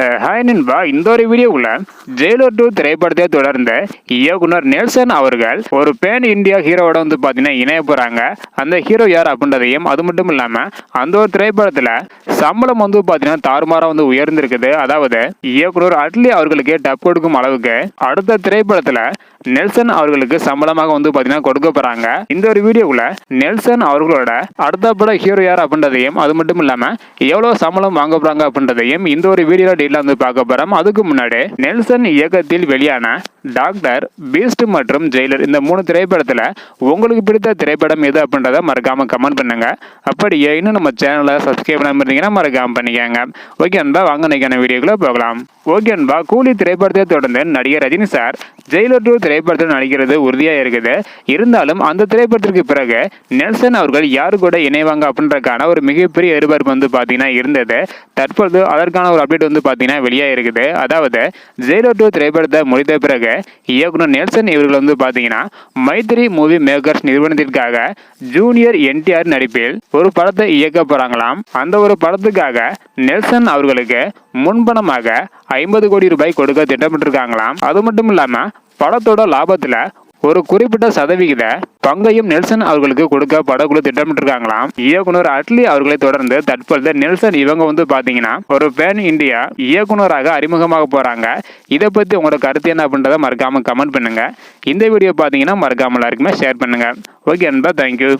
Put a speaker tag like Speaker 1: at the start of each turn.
Speaker 1: Hi நண்பா இந்த ஒரு வீடியோக்குள்ள ஜெயிலர் டூ திரைப்படத்தை தொடர்ந்து இயக்குனர் நெல்சன் அவர்கள் ஒரு பேன் இந்தியா ஹீரோவோட வந்து பார்த்தீங்கன்னா இணைய போகிறாங்க அந்த ஹீரோ யார் அப்படின்றதையும் அது மட்டும் இல்லாமல் அந்த ஒரு திரைப்படத்தில் சம்பளம் வந்து பார்த்தீங்கன்னா தாறுமாறாக வந்து உயர்ந்திருக்குது. அதாவது இயக்குனர் அட்லி அவர்களுக்கே டப் கொடுக்கும் அளவுக்கு அடுத்த திரைப்படத்தில் நெல்சன் அவர்களுக்கு சம்பளமாக வந்து பார்த்தீங்கன்னா கொடுக்க போறாங்க. இந்த ஒரு வீடியோவில் நெல்சன் அவர்களோட அடுத்த பட ஹீரோ யார் அப்படின்றதையும் அது மட்டும் இல்லாமல் எவ்வளோ சம்பளம் வாங்க போகிறாங்க அப்படின்றதையும் இந்த ஒரு வீடியோ டீலாக வந்து பார்க்க போகிறோம் அதுக்கு முன்னாடி நெல்சன் இயக்கத்தில் வெளியான டாக்டர் பீஸ்ட் மற்றும் ஜெயிலர் இந்த மூணு திரைப்படத்தில் உங்களுக்கு பிடித்த திரைப்படம் எது அப்படின்றத மறக்காமல் கமெண்ட் பண்ணுங்க. அப்படியே இன்னும் நம்ம சேனலை சப்ஸ்கிரைப் பண்ணாம இருந்தீங்கன்னா மறக்காம பண்ணிக்கோங்க. ஓகே அன்பா வாங்க நினைக்கான வீடியோக்குள்ளே போகலாம். ஓகே அன்பா கூலி திரைப்படத்தை தொடர்ந்து நடிகர் ரஜினி சார் ஜெயிலர் டூ திரைப்படத்தில் நடிக்கிறது உறுதியாக இருக்குது. இருந்தாலும் அந்த திரைப்படத்திற்கு பிறகு நெல்சன் அவர்கள் யாரு கூட இணைவாங்க அப்படின்றக்கான ஒரு மிகப்பெரிய எதிர்பார்ப்பு வந்து பார்த்தீங்கன்னா இருந்தது. தற்பொழுது அதற்கான ஒரு அப்டேட் வந்து பார்த்தீங்கன்னா வெளியாக இருக்குது. அதாவது ஜெயிலர் டூ திரைப்படத்தை முடித்த பிறகு இயக்குனர் நெல்சன் இவர்கள் வந்து பார்த்தீங்கன்னா மைத்திரி மூவி மேக்கர்ஸ் நிறுவனத்திற்காக ஜூனியர் என்டிஆர் நடிப்பில் ஒரு படத்தை இயக்க போகிறாங்களாம் அந்த ஒரு படத்துக்காக நெல்சன் அவர்களுக்கு முன்பணமாக ஐம்பது கோடி ரூபாய் கொடுக்க திட்டமிட்டிருக்காங்களாம். அது மட்டும் இல்லாம படத்தோட லாபத்துல ஒரு குறிப்பிட்ட சதவிகித பங்கையும் நெல்சன் அவர்களுக்கு கொடுக்க படக்குழு திட்டமிட்டிருக்காங்களாம். இயக்குனர் அட்லி அவர்களை தொடர்ந்து தற்பொழுது நெல்சன் இவங்க வந்து பாத்தீங்கன்னா ஒரு பேன் இந்தியா இயக்குனராக அறிமுகமாக போறாங்க. இதை பத்தி உங்களோட கருத்து என்ன அப்படின்றத மறக்காம கமெண்ட் பண்ணுங்க. இந்த வீடியோ பாத்தீங்கன்னா மறக்காம எல்லாருக்குமே ஷேர் பண்ணுங்க. ஓகே அன்பா தேங்க்யூ